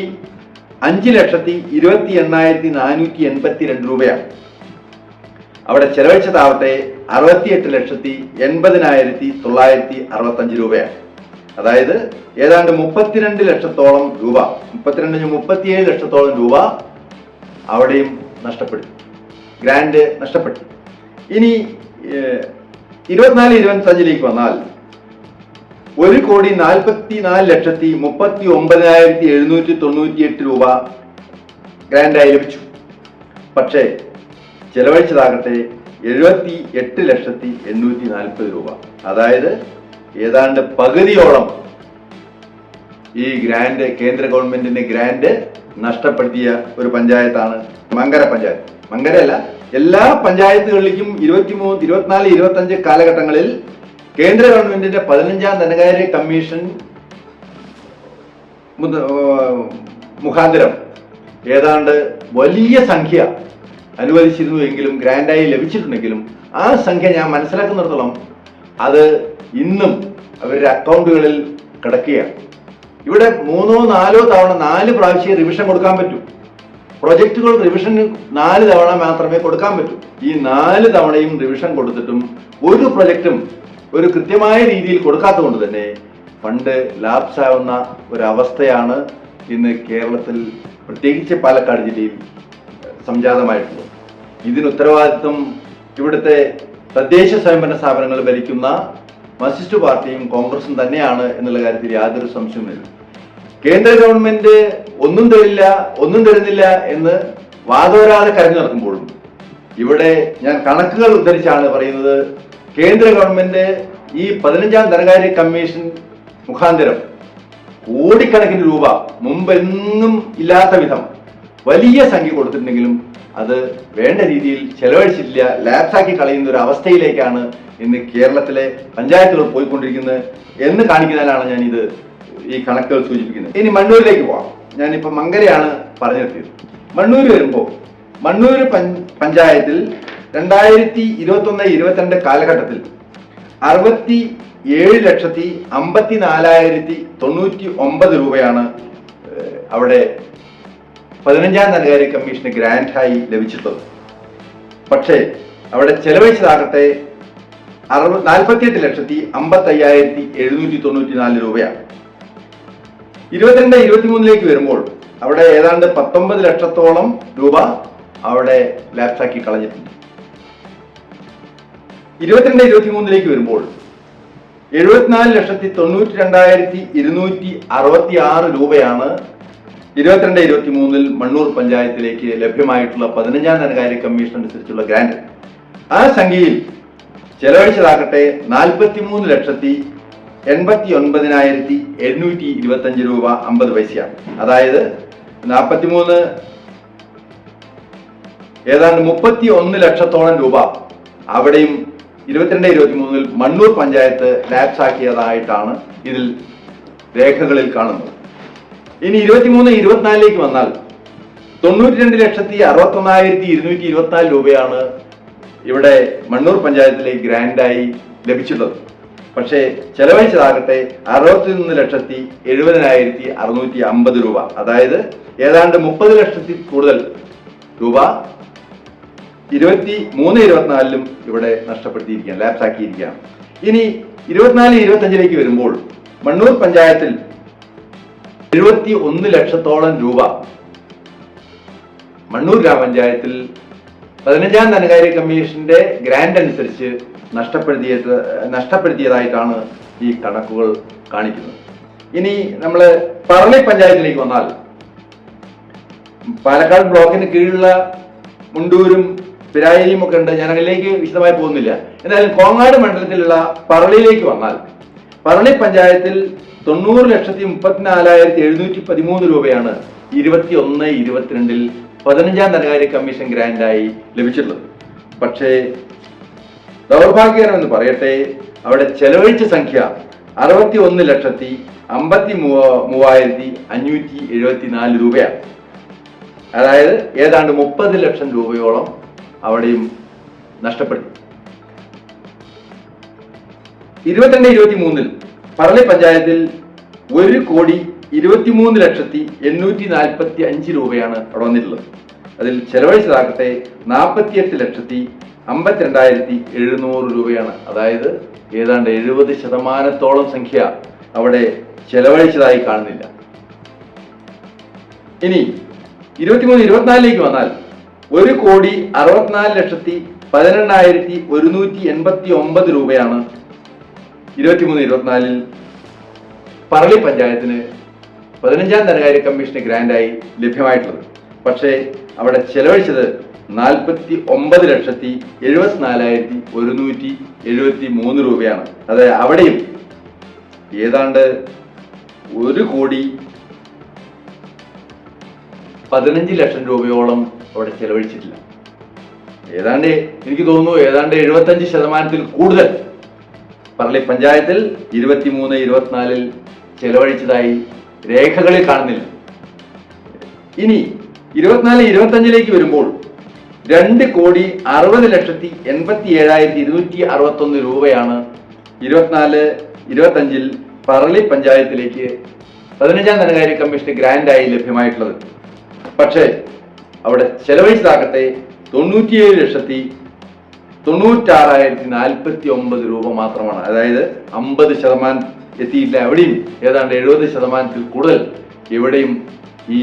അഞ്ച് ലക്ഷത്തി ഇരുപത്തി എണ്ണായിരത്തി നാനൂറ്റി എൺപത്തി രണ്ട് രൂപയാണ്. അവിടെ ചെലവഴിച്ചതാവട്ടെ അറുപത്തിയെട്ട് ലക്ഷത്തി എൺപതിനായിരത്തി തൊള്ളായിരത്തി അറുപത്തഞ്ച് രൂപയാണ്. അതായത് ഏതാണ്ട് മുപ്പത്തിരണ്ട് ലക്ഷത്തോളം രൂപ മുപ്പത്തിരണ്ട് മുപ്പത്തിയേഴ് ലക്ഷത്തോളം രൂപ അവിടെയും നഷ്ടപ്പെട്ടു. ഗ്രാൻഡ് നഷ്ടപ്പെട്ടു. ഇനി ഇരുപത്തിനാല് ഇരുപത്തഞ്ചിലേക്ക് വന്നാൽ ഒരു കോടി നാൽപ്പത്തി നാല് ലക്ഷത്തി മുപ്പത്തി ഒമ്പതിനായിരത്തി എഴുന്നൂറ്റി തൊണ്ണൂറ്റി എട്ട് രൂപ ഗ്രാൻഡായി ലഭിച്ചു. പക്ഷേ ചെലവഴിച്ചതാകട്ടെ എഴുപത്തി എട്ട് ലക്ഷത്തി എണ്ണൂറ്റി നാൽപ്പത് രൂപ. അതായത് ഏതാണ്ട് പകുതിയോളം ഈ ഗ്രാൻഡ് കേന്ദ്ര ഗവൺമെന്റിന്റെ ഗ്രാൻഡ് നഷ്ടപ്പെടുത്തിയ ഒരു പഞ്ചായത്താണ് മങ്കര പഞ്ചായത്ത്. മങ്കരയല്ല എല്ലാ പഞ്ചായത്തുകളിലേക്കും ഇരുപത്തിമൂന്ന് ഇരുപത്തിനാല് ഇരുപത്തഞ്ച് കാലഘട്ടങ്ങളിൽ കേന്ദ്ര ഗവൺമെന്റിന്റെ പതിനഞ്ചാം ധനകാര്യ കമ്മീഷൻ മുഖാന്തരം ഏതാണ്ട് വലിയ സംഖ്യ അനുവദിച്ചിരുന്നു എങ്കിലും ഗ്രാൻഡായി ലഭിച്ചിട്ടുണ്ടെങ്കിലും ആ സംഖ്യ ഞാൻ മനസ്സിലാക്കുന്നിടത്തോളം അത് ഇന്നും അവരുടെ അക്കൗണ്ടുകളിൽ കിടക്കുകയാണ്. ഇവിടെ മൂന്നോ നാലോ തവണ നാല് പ്രാവശ്യം റിവിഷൻ കൊടുക്കാൻ പറ്റും. പ്രൊജക്റ്റുകൾ റിവിഷന് നാല് തവണ മാത്രമേ കൊടുക്കാൻ പറ്റൂ. ഈ നാല് തവണയും റിവിഷൻ കൊടുത്തിട്ടും ഒരു പ്രൊജക്റ്റും ഒരു കൃത്യമായ രീതിയിൽ കൊടുക്കാത്തത് കൊണ്ട് തന്നെ ഫണ്ട് ലാപ്സാവുന്ന ഒരവസ്ഥയാണ് ഇന്ന് കേരളത്തിൽ പ്രത്യേകിച്ച് പാലക്കാട് ജില്ലയിൽ സംജാതമായിട്ടുള്ളത് ഇതിന് ഉത്തരവാദിത്വം ഇവിടുത്തെ തദ്ദേശ സ്വയംഭരണ സ്ഥാപനങ്ങൾ ഭരിക്കുന്ന മസിസ്റ്റ് പാർട്ടിയും കോൺഗ്രസും തന്നെയാണ് എന്നുള്ള കാര്യത്തിൽ യാതൊരു സംശയവുമില്ല. കേന്ദ്ര ഗവൺമെന്റ് ഒന്നും തരില്ല ഒന്നും തരുന്നില്ല എന്ന് വാദോരാതെ കരഞ്ഞു നടക്കുമ്പോഴും ഇവിടെ ഞാൻ കണക്കുകൾ ഉദ്ധരിച്ചാണ് പറയുന്നത് കേന്ദ്ര ഗവൺമെന്റ് ഈ പതിനഞ്ചാം ധനകാര്യ കമ്മീഷൻ മുഖാന്തരം കോടിക്കണക്കിന് രൂപ മുമ്പെന്നും ഇല്ലാത്ത വിധം വലിയ സംഖ്യ കൊടുത്തിട്ടുണ്ടെങ്കിലും അത് വേണ്ട രീതിയിൽ ചെലവഴിച്ചിട്ടില്ല. ലാപ്സാക്കി കളയുന്ന ഒരു അവസ്ഥയിലേക്കാണ് ഇന്ന് കേരളത്തിലെ പഞ്ചായത്തുകൾ പോയിക്കൊണ്ടിരിക്കുന്നത് എന്ന് കാണിക്കുന്നതിനാണ് ഞാൻ ഇത് ഈ കണക്കുകൾ സൂചിപ്പിക്കുന്നത്. ഇനി മണ്ണൂരിലേക്ക് പോവാം. ഞാനിപ്പോൾ മങ്കരയാണ് പറഞ്ഞെത്തിയത് മണ്ണൂർ വരുമ്പോൾ മണ്ണൂർ പഞ്ചായത്തിൽ രണ്ടായിരത്തി ഇരുപത്തൊന്ന് ഇരുപത്തിരണ്ട് കാലഘട്ടത്തിൽ അറുപത്തി ഏഴ് ലക്ഷത്തി അമ്പത്തി നാലായിരത്തി തൊണ്ണൂറ്റി ഒമ്പത് രൂപയാണ് അവിടെ പതിനഞ്ചാം ധനകാര്യ കമ്മീഷന് ഗ്രാൻഡായി ലഭിച്ചിട്ടുള്ളത് പക്ഷേ അവിടെ ചെലവഴിച്ചതാകട്ടെ അറുപത് നാൽപ്പത്തിയെട്ട് ലക്ഷത്തി അമ്പത്തി അയ്യായിരത്തി എഴുന്നൂറ്റി തൊണ്ണൂറ്റി നാല് രൂപയാണ്. ഇരുപത്തിരണ്ട് ഇരുപത്തിമൂന്നിലേക്ക് വരുമ്പോൾ അവിടെ ഏതാണ്ട് പത്തൊമ്പത് ലക്ഷത്തോളം രൂപ അവിടെ ലാപ്സാക്കി കളഞ്ഞിട്ടുണ്ട്. ഇരുപത്തിരണ്ട് ഇരുപത്തിമൂന്നിലേക്ക് വരുമ്പോൾ എഴുപത്തിനാല് ലക്ഷത്തി തൊണ്ണൂറ്റി രണ്ടായിരത്തി ഇരുന്നൂറ്റി അറുപത്തി ആറ് രൂപയാണ് ഇരുപത്തിരണ്ട് ഇരുപത്തി മൂന്നിൽ മണ്ണൂർ പഞ്ചായത്തിലേക്ക് ലഭ്യമായിട്ടുള്ള പതിനഞ്ചാം ധനകാര്യ കമ്മീഷൻ അനുസരിച്ചുള്ള ഗ്രാന്റ്. ആ സംഖ്യയിൽ ചെലവഴിച്ചതാകട്ടെ നാൽപ്പത്തി മൂന്ന് ലക്ഷത്തി എൺപത്തി ഒൻപതിനായിരത്തി എണ്ണൂറ്റി ഇരുപത്തഞ്ച് രൂപ അമ്പത് പൈസയാണ്. അതായത് നാൽപ്പത്തി മൂന്ന് ഏതാണ്ട് മുപ്പത്തി ഒന്ന് ലക്ഷത്തോളം രൂപ അവിടെയും ഇരുപത്തിരണ്ട് ഇരുപത്തി മൂന്നിൽ മണ്ണൂർ പഞ്ചായത്ത് ലാപ്സാക്കിയതായിട്ടാണ് ഇതിൽ രേഖകളിൽ കാണുന്നത്. ഇനി ഇരുപത്തിമൂന്ന് ഇരുപത്തിനാലിലേക്ക് വന്നാൽ തൊണ്ണൂറ്റി രണ്ട് ലക്ഷത്തി അറുപത്തി ഒന്നായിരത്തി ഇരുന്നൂറ്റി ഇരുപത്തിനാല് രൂപയാണ് ഇവിടെ മണ്ണൂർ പഞ്ചായത്തിലെ ഗ്രാൻഡായി ലഭിച്ചിട്ടുള്ളത്. പക്ഷേ ചെലവഴിച്ചതാകട്ടെ അറുപത്തിയൊന്ന് ലക്ഷത്തി എഴുപതിനായിരത്തി അറുന്നൂറ്റി അമ്പത് രൂപ. അതായത് ഏതാണ്ട് മുപ്പത് ലക്ഷത്തിൽ കൂടുതൽ രൂപ ഇരുപത്തി മൂന്ന് ഇരുപത്തിനാലിലും ഇവിടെ നഷ്ടപ്പെടുത്തിയിരിക്കുകയാണ് ലാപ്സാക്കിയിരിക്കുകയാണ് ഇനി ഇരുപത്തിനാല് ഇരുപത്തഞ്ചിലേക്ക് വരുമ്പോൾ മണ്ണൂർ പഞ്ചായത്തിൽ എഴുപത്തി ഒന്ന് ലക്ഷത്തോളം രൂപ. മണ്ണൂർ ഗ്രാമപഞ്ചായത്തിൽ പതിനഞ്ചാം ധനകാര്യ കമ്മീഷന്റെ ഗ്രാൻഡ് അനുസരിച്ച് നഷ്ടപ്പെടുത്തിയത് നഷ്ടപ്പെടുത്തിയതായിട്ടാണ് ഈ കണക്കുകൾ കാണിക്കുന്നത്. ഇനി നമ്മൾ പറളി പഞ്ചായത്തിലേക്ക് വന്നാൽ പാലക്കാട് ബ്ലോക്കിന് കീഴിലുള്ള മുണ്ടൂരും പിരായിരിയും ഒക്കെ ഉണ്ട്. ഞാൻ അതിലേക്ക് വിശദമായി പോകുന്നില്ല. എന്തായാലും കോങ്ങാട് മണ്ഡലത്തിലുള്ള പറളിയിലേക്ക് വന്നാൽ പറളി പഞ്ചായത്തിൽ തൊണ്ണൂറ് ലക്ഷത്തി മുപ്പത്തിനാലായിരത്തി എഴുന്നൂറ്റി പതിമൂന്ന് രൂപയാണ് ഇരുപത്തി ഒന്ന് ഇരുപത്തിരണ്ടിൽ പതിനഞ്ചാം ധനകാര്യ കമ്മീഷൻ ഗ്രാൻഡായി ലഭിച്ചിട്ടുള്ളത്. പക്ഷേ ദൗർഭാഗ്യകരം എന്ന് പറയട്ടെ അവിടെ ചെലവഴിച്ച സംഖ്യ അറുപത്തി ഒന്ന് ലക്ഷത്തി അമ്പത്തി മൂവ- മൂവായിരത്തി അഞ്ഞൂറ്റി എഴുപത്തി നാല് രൂപയാണ്. അതായത് ഏതാണ്ട് മുപ്പത് ലക്ഷം രൂപയോളം അവിടെയും നഷ്ടപ്പെട്ടു ഇരുപത്തിരണ്ട് ഇരുപത്തി മൂന്നിൽ പറളി പഞ്ചായത്തിൽ ഒരു കോടി ഇരുപത്തിമൂന്ന് ലക്ഷത്തി എണ്ണൂറ്റി നാൽപ്പത്തി അഞ്ച് രൂപയാണ് അവിടെ വന്നിട്ടുള്ളത്. അതിൽ ചെലവഴിച്ചതാകട്ടെ നാൽപ്പത്തിയെട്ട് ലക്ഷത്തി അമ്പത്തിരണ്ടായിരത്തി എഴുന്നൂറ് രൂപയാണ്. അതായത് ഏതാണ്ട് എഴുപത് ശതമാനത്തോളം സംഖ്യ അവിടെ ചെലവഴിച്ചതായി കാണുന്നില്ല. ഇനി ഇരുപത്തിമൂന്ന് ഇരുപത്തിനാലിലേക്ക് വന്നാൽ ഒരു കോടി അറുപത്തിനാല് ലക്ഷത്തി പതിനെണ്ണായിരത്തി ഒരുന്നൂറ്റി എൺപത്തി ഒമ്പത് രൂപയാണ് ഇരുപത്തിമൂന്ന് ഇരുപത്തിനാലിൽ പറളി പഞ്ചായത്തിന് പതിനഞ്ചാം ധനകാര്യ കമ്മീഷന് ഗ്രാൻഡായി ലഭ്യമായിട്ടുള്ളത്. പക്ഷേ അവിടെ ചെലവഴിച്ചത് നാൽപ്പത്തി ഒമ്പത് ലക്ഷത്തി എഴുപത്തിനാലായിരത്തി ഒരുന്നൂറ്റി എഴുപത്തി മൂന്ന് രൂപയാണ്. അതായത് അവിടെയും ഏതാണ്ട് ഒരു കോടി പതിനഞ്ച് ലക്ഷം രൂപയോളം അവിടെ ചെലവഴിച്ചിട്ടില്ല. ഏതാണ്ട് എനിക്ക് തോന്നുന്നു ഏതാണ്ട് എഴുപത്തഞ്ച് ശതമാനത്തിൽ കൂടുതൽ പറളി പഞ്ചായത്തിൽ ഇരുപത്തിമൂന്ന് ഇരുപത്തിനാലിൽ ചെലവഴിച്ചതായി രേഖകളിൽ കാണുന്നില്ല. ഇനി ഇരുപത്തിനാല് ഇരുപത്തഞ്ചിലേക്ക് വരുമ്പോൾ രണ്ട് കോടി അറുപത് ലക്ഷത്തി എൺപത്തി ഏഴായിരത്തി ഇരുന്നൂറ്റി അറുപത്തൊന്ന് രൂപയാണ് ഇരുപത്തിനാല് ഇരുപത്തഞ്ചിൽ പറളി പഞ്ചായത്തിലേക്ക് പതിനഞ്ചാം ധനകാര്യ കമ്മീഷന് ഗ്രാൻഡായി ലഭ്യമായിട്ടുള്ളത്. പക്ഷേ അവിടെ ചെലവഴിച്ചതാകട്ടെ തൊണ്ണൂറ്റിയേഴ് ലക്ഷത്തി തൊണ്ണൂറ്റാറായിരത്തി നാൽപ്പത്തി ഒമ്പത് രൂപ മാത്രമാണ്. അതായത് അമ്പത് ശതമാനം എത്തിയില്ല എവിടെയും. ഏതാണ്ട് എഴുപത് ശതമാനത്തിൽ കൂടുതൽ എവിടെയും ഈ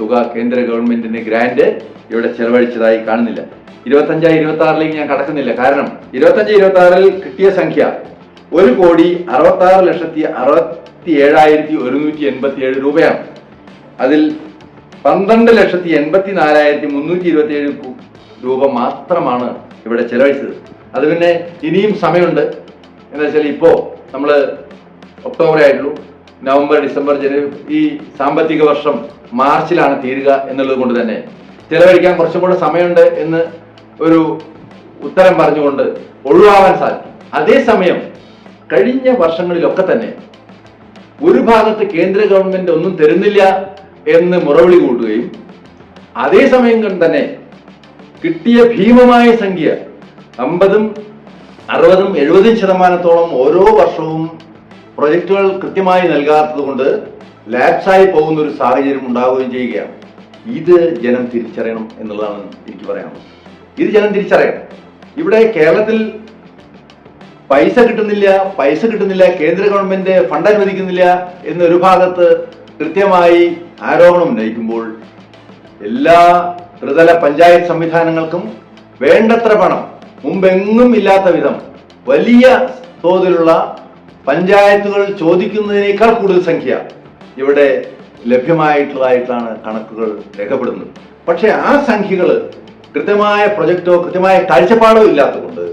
തുക കേന്ദ്ര ഗവൺമെന്റിന്റെ ഗ്രാന്റ് ഇവിടെ ചെലവഴിച്ചതായി കാണുന്നില്ല. ഇരുപത്തഞ്ച് ഇരുപത്തി ആറിലേക്ക് ഞാൻ കടക്കുന്നില്ല. കാരണം ഇരുപത്തഞ്ച് ഇരുപത്തി ആറിൽ കിട്ടിയ സംഖ്യ ഒരു കോടി അറുപത്തി ആറ് ലക്ഷത്തി അറുപത്തി ഏഴായിരത്തി ഒരുന്നൂറ്റി എൺപത്തി ഏഴ് രൂപയാണ്. അതിൽ പന്ത്രണ്ട് ലക്ഷത്തി എൺപത്തി നാലായിരത്തി മുന്നൂറ്റി ഇരുപത്തി ഏഴ് രൂപ മാത്രമാണ് ഇവിടെ ചെലവഴിച്ചത്. അത് പിന്നെ ഇനിയും സമയമുണ്ട്. എന്താ വെച്ചാൽ ഇപ്പോൾ നമ്മൾ ഒക്ടോബർ ആയിട്ടുള്ളൂ. നവംബർ ഡിസംബർ ജനുവരി ഈ സാമ്പത്തിക വർഷം മാർച്ചിലാണ് തീരുക എന്നുള്ളത് കൊണ്ട് തന്നെ ചെലവഴിക്കാൻ കുറച്ചും കൂടെ സമയമുണ്ട് എന്ന് ഒരു ഉത്തരം പറഞ്ഞുകൊണ്ട് ഒഴിവാകാൻ സാധിക്കും. അതേസമയം കഴിഞ്ഞ വർഷങ്ങളിലൊക്കെ തന്നെ ഒരു ഭാഗത്ത് കേന്ദ്ര ഗവൺമെന്റ് ഒന്നും തരുന്നില്ല എന്ന് മുറവിളി കൂട്ടുകയും അതേസമയം തന്നെ കിട്ടിയ ഭീമമായ സംഖ്യ അമ്പതും അറുപതും എഴുപതും ശതമാനത്തോളം ഓരോ വർഷവും പ്രൊജക്റ്റുകൾ കൃത്യമായി നൽകാത്തത് കൊണ്ട് ലാപ്സായി പോകുന്ന ഒരു സാഹചര്യം ഉണ്ടാവുകയും ചെയ്യുകയാണ്. ഇത് ജനം തിരിച്ചറിയണം എന്നുള്ളതാണ് എനിക്ക് പറയാനുള്ളത്. ഇത് ജനം തിരിച്ചറിയണം. ഇവിടെ കേരളത്തിൽ പൈസ കിട്ടുന്നില്ല പൈസ കിട്ടുന്നില്ല കേന്ദ്ര ഗവൺമെന്റ് ഫണ്ട് അനുവദിക്കുന്നില്ല എന്നൊരു ഭാഗത്ത് കൃത്യമായി ആരോപണം ഉന്നയിക്കുമ്പോൾ എല്ലാ ത്രിതല പഞ്ചായത്ത് സംവിധാനങ്ങൾക്കും വേണ്ടത്ര പണം മുമ്പെങ്ങും ഇല്ലാത്ത വിധം വലിയ തോതിലുള്ള പഞ്ചായത്തുകൾ ചോദിക്കുന്നതിനേക്കാൾ കൂടുതൽ സംഖ്യ ഇവിടെ ലഭ്യമായിട്ടുള്ളതായിട്ടാണ് കണക്കുകൾ രേഖപ്പെടുന്നത് പക്ഷേ ആ സംഖ്യകൾ കൃത്യമായ പ്രൊജക്റ്റോ കൃത്യമായ കാഴ്ചപ്പാടോ ഇല്ലാത്തതുകൊണ്ട്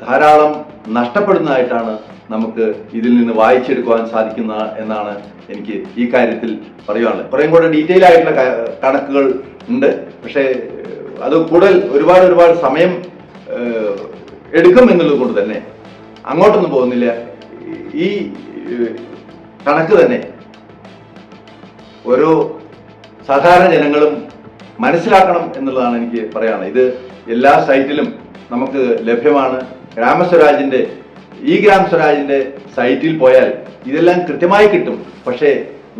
ധാരാളം നഷ്ടപ്പെടുന്നതായിട്ടാണ് നമുക്ക് ഇതിൽ നിന്ന് വായിച്ചെടുക്കുവാൻ സാധിക്കുന്ന എന്നാണ് എനിക്ക് ഈ കാര്യത്തിൽ പറയുവാനുള്ളത്. കുറേ കൂടെ ഡീറ്റെയിൽ ആയിട്ടുള്ള കണക്കുകൾ ഉണ്ട്. പക്ഷേ അത് കൂടുതൽ ഒരുപാട് ഒരുപാട് സമയം എടുക്കും എന്നുള്ളത് കൊണ്ട് തന്നെ അങ്ങോട്ടൊന്നും പോകുന്നില്ല. ഈ കണക്ക് തന്നെ ഓരോ സാധാരണ ജനങ്ങളും മനസ്സിലാക്കണം എന്നുള്ളതാണ് എനിക്ക് പറയാനുള്ളത്. ഇത് എല്ലാ സൈറ്റിലും നമുക്ക് ലഭ്യമാണ്. ഗ്രാമസ്വരാജിന്റെ ഈ ഗ്രാമസ്വരാജിന്റെ സൈറ്റിൽ പോയാൽ ഇതെല്ലാം കൃത്യമായി കിട്ടും. പക്ഷേ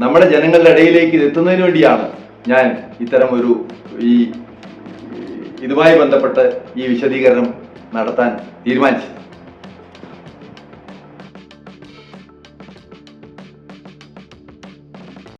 നമ്മുടെ ജനങ്ങളുടെ ഇടയിലേക്ക് ഇത് എത്തുന്നതിന് വേണ്ടിയാണ് ഞാൻ ഇത്തരം ഒരു ഈ ഇതുമായി ബന്ധപ്പെട്ട് ഈ വിശദീകരണം നടത്താൻ തീരുമാനിച്ചത്